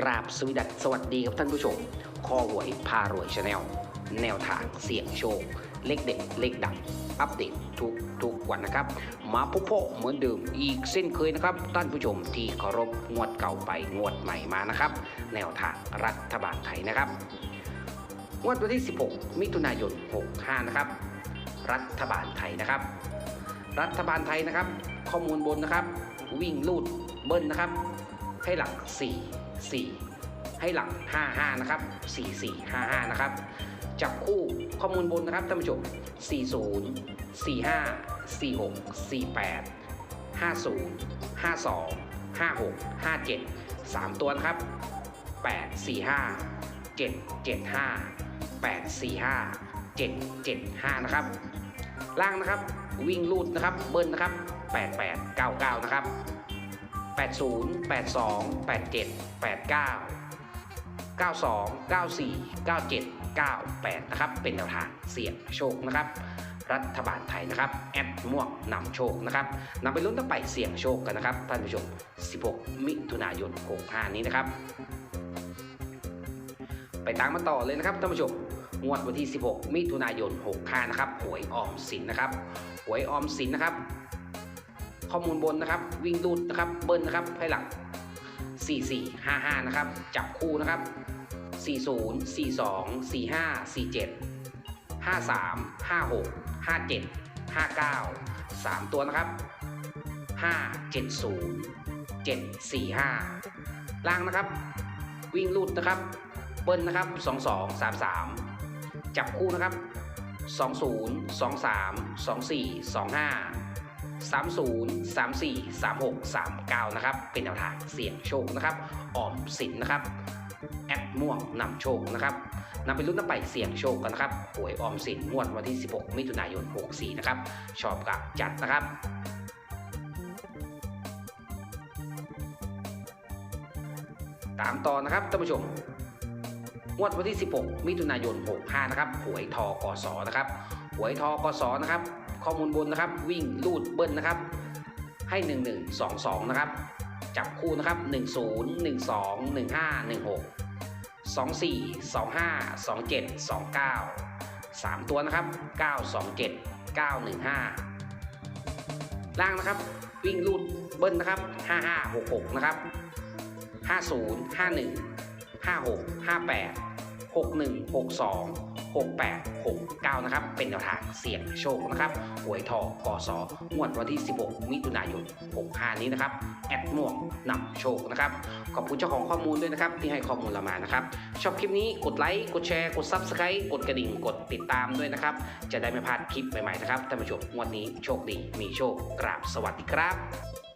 กราบสวสดัสสวัสดีครับท่านผู้ชม คอหวยพารวยชาแนล แนวทางเสี่ยงโชค เลขเด็ดเลขดัง อัปเดตทุกทุกวันนะครับ มาพบพเหมือนเดิมอีกเส้นเคยนะครับ ท่านผู้ชมที่เคารพงวดเก่าไปงวดใหม่มานะครับ แนวทางรัฐบาลไทยนะครับ งวดวันที่ 16 มิถุนายน 65 นะครับ รัฐบาลไทยนะครับ รัฐบาลไทยนะครับ ข้อมูลบนนะครับ วิ่งลูดเบิ้ลนะครับ ให้หลัก 4 4 ให้หลัก 5 5 นะครับ 4 4 5 5 นะครับ จับคู่ข้อมูลบนนะครับท่านผู้ชม 40 45 46 48 50 52 56 57 3 ตัวนะครับ 8 4 5 7 7 5 8 4 5 7 7 5 นะครับ ล่างนะครับวิ่งลูดนะครับเบิ้ลนะครับ 88 99 นะครับ 80 82 87 89 92 94 97 98 นะครับ เป็นแนวทางเสี่ยงโชคนะครับ รัฐบาลไทยนะครับ แอดม่วงนำโชคนะครับนำไปลุ้นตั้งไปเสี่ยงโชคกันนะครับ ท่านผู้ชม 16 มิถุนายน 65 นี้นะครับ ไปตามมาต่อเลยนะครับท่านผู้ชมงวดวันที่ 16 มิถุนายน 65 นะครับ หวยออมสินนะครับ หวยออมสินนะครับ ข้อมูลบนนะครับ วิ่งรูดนะครับ เบิ้ลนะครับให้หลัก4455 นะครับ จับคู่นะครับ 40 42 45 47 53 56 57 59 3 ตัวนะครับ 570 745 ล่างนะครับ วิ่งลูดนะครับ เบิ้ลนะครับ 22 33 จับคู่นะครับ 20 23 24 25 30 34 36 39 นะครับ เป็นแนวทางเสี่ยงโชคนะครับ ออมสินนะครับ แอดม่วงนำโชคนะครับนำไปลุ้นนำไปเสี่ยงโชคกันนะครับหวยออมสินงวดวันที่ 16 มิถุนายน 64 นะครับ ชอบกับจัดนะครับตามต่อนะครับท่านผู้ชมงวดวันที่ 16 มิถุนายน 65 นะครับ หวยทอกสนะครับ หวยทอกสนะครับ ข้อมูลบนนะครับ วิ่งลูดเบิ้ลนะครับ ให้ 11 22 นะครับ จับคู่นะครับ 10 12 15 16 24 25 27 29 3 ตัวนะครับ 927 915 ล่างนะครับ วิ่งลูดเบิ้ลนะครับ 55 66 นะครับ 50 51 56 58 61 62 68 69 นะครับ เป็นแนวทางเสี่ยงโชคนะครับหวยทอกสงวดวันที่ 16 มิถุนายน 65 นี้นะครับ แอดม่วงนำโชคนะครับ ขอบคุณเจ้าของข้อมูลด้วยนะครับ ที่ให้ข้อมูลเรามานะครับ ชอบคลิปนี้กดไลค์ กดแชร์ กด Subscribe กดกระดิ่ง กดติดตามด้วยนะครับ จะได้ไม่พลาดคลิปใหม่ๆนะครับ ท่านผู้ชมงวดนี้โชคดี มีโชค กราบสวัสดีครับ